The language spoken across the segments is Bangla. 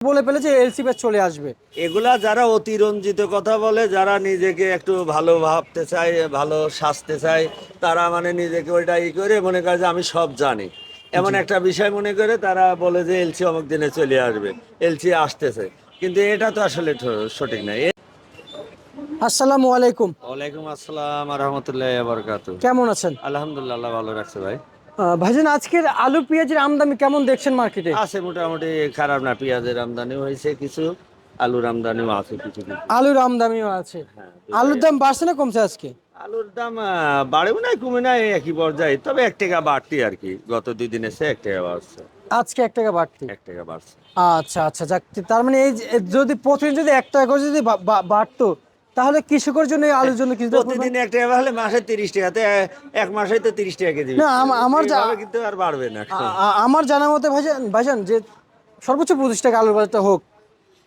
বলে ফেলেছে এলসি ব্যাচ চলে আসবে। এগুলা যারা অতিরঞ্জিত কথা বলে যারা নিজেকে একটু ভালো ভাবতে চায় ভালো সাজতে চায় তারা মানে নিজেকে ওইটা ই করে মনে করে যে আমি সব জানি। এমন একটা বিষয় মনে করে তারা বলে যে এলসি অমুক দিনে চলে আসবে এলসি আসতেছে। কিন্তু এটা তো আসলে সঠিক না। এ- আসসালামু আলাইকুম। ওয়ালাইকুম আসসালাম রহমতুল্লাহ বরকাত কেমন আছেন? আলহামদুলিল্লাহ ভালো রাখছে ভাই। ভাইজান আজকের আলু পেঁয়াজের আমদানি কেমন দেখছেন মার্কেটে আছে মোটামুটি খারাপ না পেঁয়াজের আমদানি হয়েছে কিছু আলুর আমদানিও আছে কিছু আলুর আমদানিও আছে। হ্যাঁ, আলুর দাম বাড়ছে না কমছে আজকে? আলুর দাম বাড়েও নাই কমে নাই একই পর্যায়ে। তবে এক টাকা বাড়তি আর কি গত দুই দিন এসে এক টাকা বাড়ছে। আজকে এক টাকা বাড়তি? এক টাকা বাড়ছে। আচ্ছা আচ্ছা যাক তার মানে এই যদি প্রতিদিন যদি এক টাকা করে যদি বাড়তো তাহলে কৃষকের জন্য আলুর জন্য কিছু প্রতিদিন এক টাকা বাড়লে মাসে তিরিশ টাকাতে এক মাসে তো তিরিশ টাকা কেজি না, আমার কিন্তু আর বাড়বে না আমার জানা মতে ভাইজান ভাইজান যে সর্বোচ্চ পঁচিশ টাকা আলুর বাজারটা হোক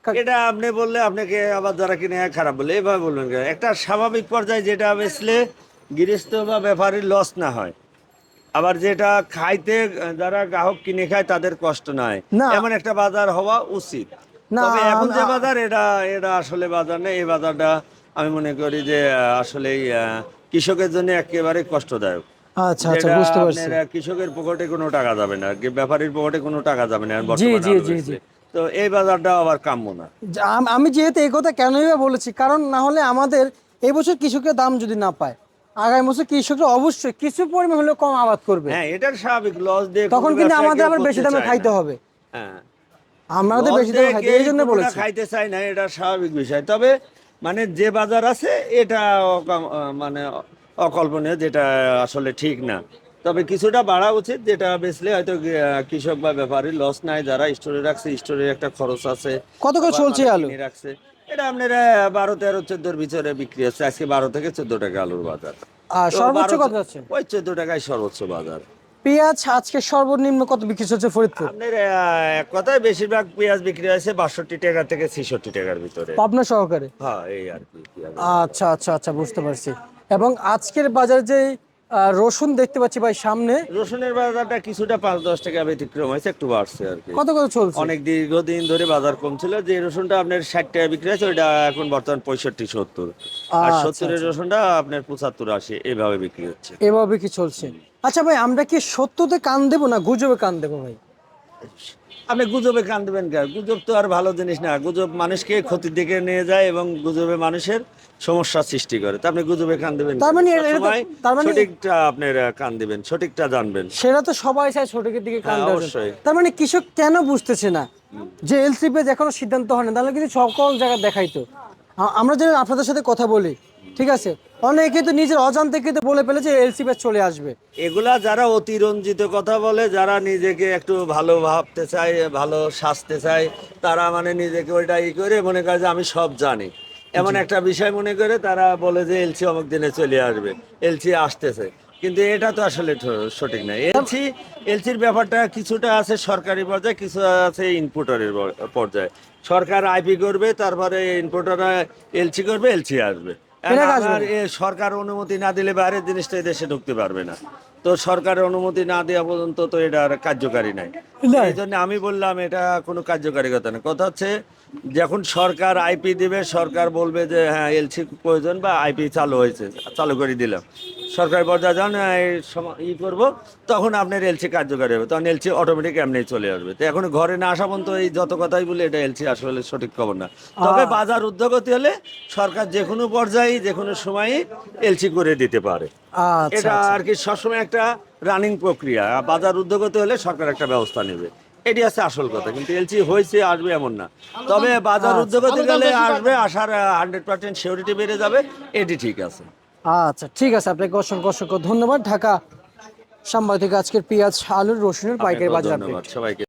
এটা আপনি বললে আপনাকে আবার যারা কিনে খারাপ বলে এভাবে বলবেন? একটা স্বাভাবিক পর্যায়ে যেটা বেচলে গৃহস্থ বা ব্যাপারীর লস না হয়। আবার যেটা খাইতে যারা গ্রাহক কিনে খায় তাদের কষ্ট নাই না। এমন একটা বাজার হওয়া উচিত। না, এখন যে বাজার এটা এটা আসলে বাজার নেই এই বাজারটা আমি মনে করি যে আসলে কৃষকের জন্য একেবারে কষ্টদায়ক। আচ্ছা আচ্ছা বুঝতে পারছি। কৃষকের পকেটে কোনো টাকা যাবে না ব্যাপারীর পকেটে কোনো টাকা যাবে না জি, জি, জি, জি। তো এই বাজারটা আবার কাম্য না। আমি যেহেতু এই কথা কেনই বা বলেছি কারণ না হলে আমাদের এই বছর কৃষকের দাম যদি না পায় আগামী বছর কৃষকরা অবশ্যই কিছু পরিমাণ হলেও কম আবাদ করবে। হ্যাঁ এটার স্বাভাবিক লস দিয়ে তখন কিন্তু আমাদের আবার বেশি দামে খাইতে হবে। হ্যাঁ। আমাদের লস বেশি দামে খাইতে এই জন্য বলেছি খাইতে চায় না এটা স্বাভাবিক বিষয়। তবে মানে যে বাজার আছে এটা মানে অকল্পনীয় যেটা আসলে ঠিক না। তবে কিছুটা বাড়া উচিত যেটা বেচলে হয়তো কৃষক বা ব্যাপারী লস নাই। যারা স্টোরে রাখছে স্টোরের একটা খরচ আছে। কত করে চলছে আলু? রাখছে। এটা আপনার বারো তেরো চোদ্দোর ভিতরে বিক্রি হচ্ছে। আজকে বারো থেকে চোদ্দ টাকা আলুর বাজার। আর সর্বোচ্চ কত আছে ওই চোদ্দ টাকায় সর্বোচ্চ বাজার। পেঁয়াজ আজকে সর্বনিম্ন কত বিক্রি হচ্ছে ফরিদপুর? আপনার এক কথায় বেশিরভাগ পেঁয়াজ বিক্রি হয়েছে বাষট্টি টাকা থেকে ছেষট্টি টাকার ভিতরে। পাবনা সহকারে? হ্যাঁ এই আর কি আচ্ছা আচ্ছা আচ্ছা বুঝতে পারছি। এবং আজকের বাজারে যে রসুন দেখতে পাচ্ছি ভাই সামনে। রসুনের বাজারটা কিছুটা পাঁচ দশ টাকা ব্যতিক্রম হয়েছে একটু বাড়ছে আর কি। কত কত চলছে? অনেক দীর্ঘদিন ধরে বাজার কম ছিল যে রসুনটা আপনার ষাট টাকা বিক্রি হয়েছে ওইটা এখন বর্তমান পঁয়ষট্টি সত্তর। আর আচ্ছা, সত্তরের রসুনটা আপনার পঁচাত্তর আশি এভাবে বিক্রি হচ্ছে। এভাবে কি চলছে? আচ্ছা ভাই আমরা কি সত্যতে কান দেবো না গুজবে কান দেবো ভাই? আপনি গুজবে কান দেবেন কেন? গুজব তো আর ভালো জিনিস না। গুজব মানুষকে ক্ষতির দিকে নিয়ে যায় এবং গুজবে মানুষের সমস্যা সৃষ্টি করে। তা আপনি গুজবে কান দেবেন তার মানে তার মানে- সঠিকটা আপনার আহ, কান দিবেন সঠিকটা জানবেন। সেটা তো সবাই চায় সঠিকের দিকে কান হ্যাঁ, অবশ্যই। তার মানে কৃষক কেন বুঝতেছে না যে এলসিপি এখনও সিদ্ধান্ত হয় না? তাহলে কিন্তু সকল জায়গায় দেখাইতো। আমরা যেন আপনাদের সাথে কথা বলি। ঠিক আছে? অনেকে তো নিজের অজান্তে কিন্তু বলে ফেলেছে এলসিপি চলে আসবে। এগুলা যারা অতিরঞ্জিত কথা বলে যারা নিজেকে একটু ভালো ভাবতে চায় ভালো সাজতে চায় তারা মানে নিজেকে ওইটা ই করে মনে করে যে আমি সব জানি। এমন একটা বিষয় মনে করে তারা বলে যে এলসি অমুক দিনে চলে আসবে এলসি আসতেছে। কিন্তু এটা তো আসলে সঠিক না। এলসি এলসির ব্যাপারটা কিছুটা আছে সরকারি পর্যায়ে কিছু আছে ইনপুটারের পর্যায়ে। সরকার আইপি করবে তারপরে ইনপুটাররা এলসি করবে এলসি আসবে। আর সরকার অনুমতি না দিলে বাইরের জিনিসটা দেশে ঢুকতে পারবে না। তো সরকারের অনুমতি না দেওয়া পর্যন্ত তো এটা আর কার্যকারী নাই। নাই। এই জন্য আমি বললাম এটা কোনো কার্যকারিকতা নেই কথা হচ্ছে যখন সরকার আইপি দিবে সরকার বলবে যে হ্যাঁ এলসি প্রয়োজন বা আইপি চালু হয়েছে চালু করে দিলাম। সরকারি পর্যায়ে যখন এই ই করব। তখন আপনার এলসি কার্যকারী হবে। তখন এলসি অটোমেটিক এমনি চলে আসবে। তো এখন ঘরে না আসা পর্যন্ত এই যত কথাই বলে এটা এলসি আসলে সঠিক খবর না। তবে বাজার উদ্যোগতি হলে সরকার যে কোনো পর্যায়ে যে কোনো সময়ই এলসি করে দিতে পারে। আচ্ছা এটা আর কি সবসময় একটা রানিং প্রক্রিয়া। বাজার উদ্যোগতি হলে সরকার একটা ব্যবস্থা নেবে। এটি আছে আসল কথা কিন্তু এলসি হয়েছে আসবে এমন না। তবে বাজার উদ্যোগতে গেলে আসবে আসার হান্ড্রেড পার্সেন্ট সিওরিটি বেড়ে যাবে এটি ঠিক আছে। আচ্ছা ঠিক আছে আপনাকে অসংখ্য অসংখ্য ধন্যবাদ। ঢাকা সাংবাদিক আজকের পেঁয়াজ আলুর রসুনের পাইকারি বাজার সবাইকে।